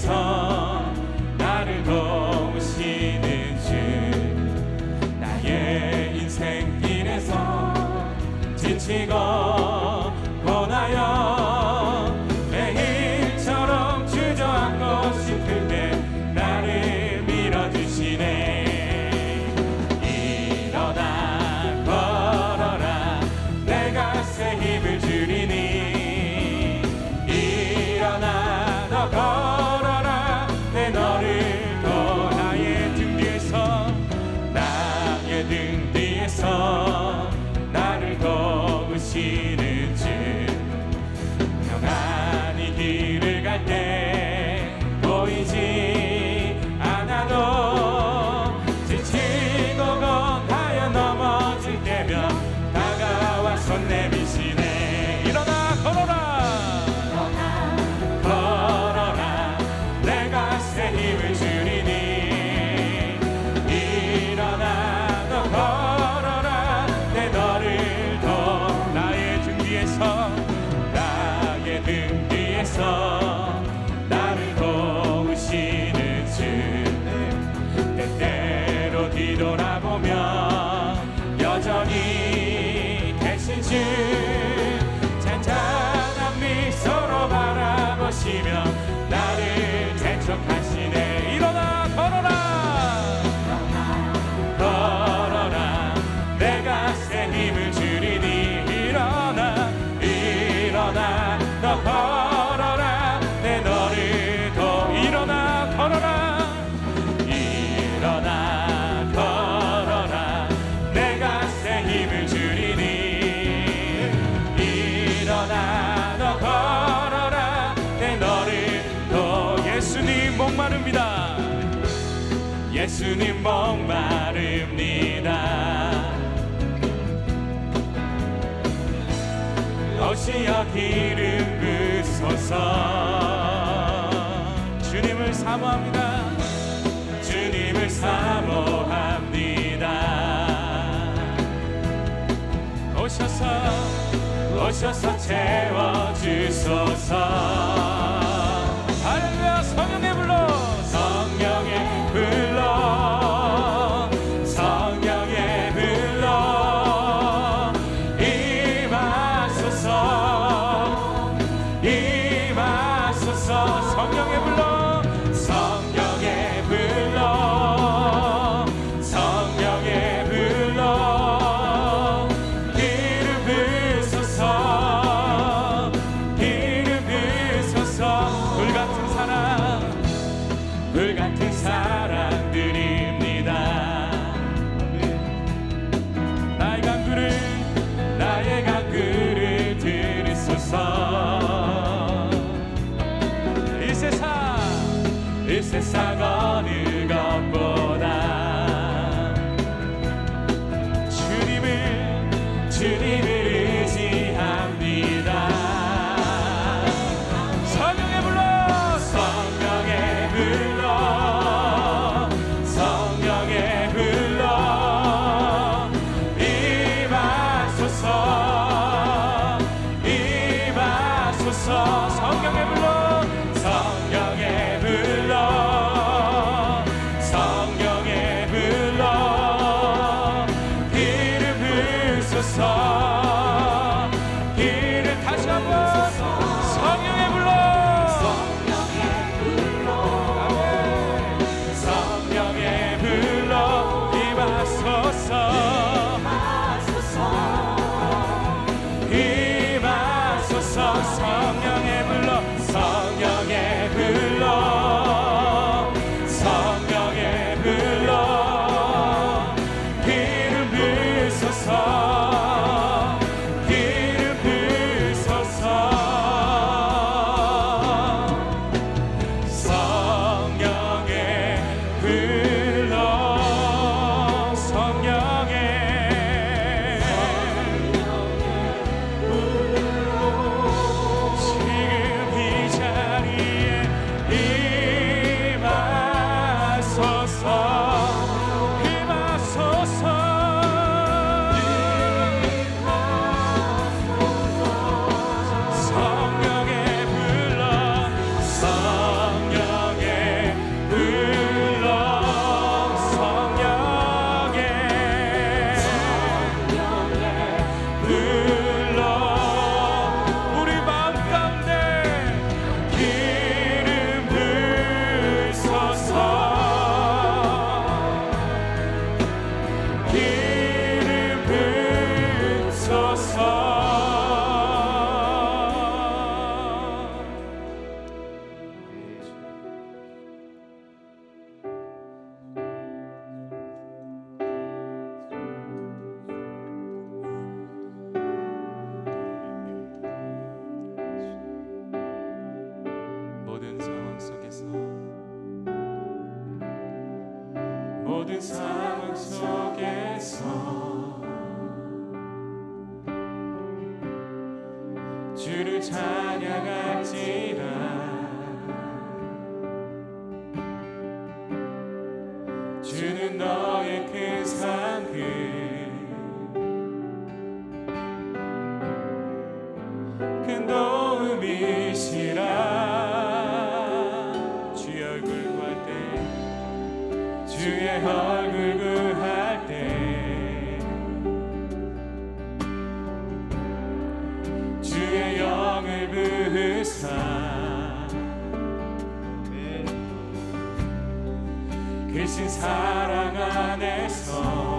위에서 나를 도우시는 주 나의 인생길에서 지치고 고나여 매일처럼 주저앉고 싶을 때 나를 밀어주시네. 일어나 걸어라. 내가 새 힘을 주리니. 일어나 너 걸어 목마릅니다. 예수님 목마릅니다. 러시아 기름 부소서 주님을 사모합니다. 주님을 사모합니다. 오셔서 오셔서 채워 주소서. 상황 속에서 주를 찬양하 주의 얼굴 구할 때 주의 영을 부으사 네. 그신 사랑 안에서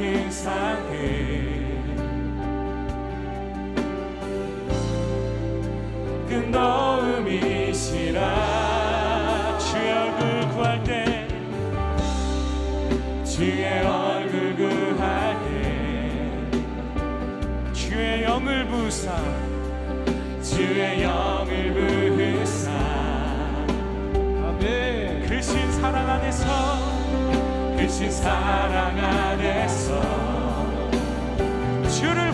행상에. 그 너음이시라. 주역을 구할 때 주의 얼굴 그 구할 때 주의 영을 부사 주의 영을 부사. 아멘. 그신 사랑 안에서 그신 사랑 안에서. 주를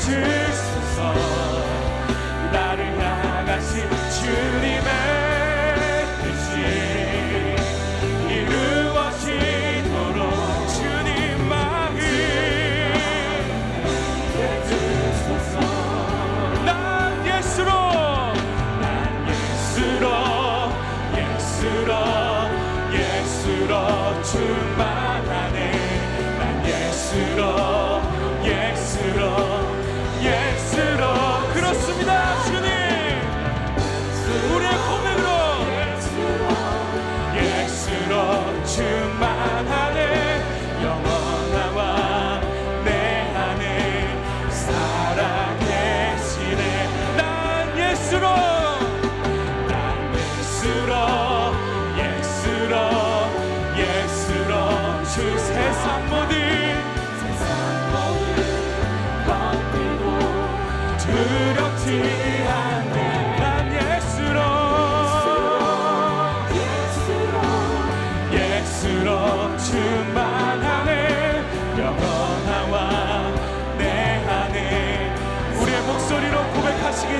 주소서 나를 향하신 주님의 뜻이 이루어지도록 주님 마음 난 예수로 난 예수로 예수로 예수로 충만하네. 난 예수로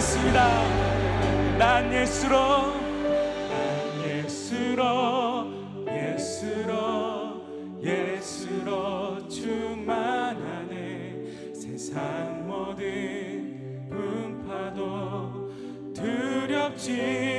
고백하겠습니다. 난 예수로 난 예수로 예수로 예수로 충만하네. 세상 모든 분파도 두렵지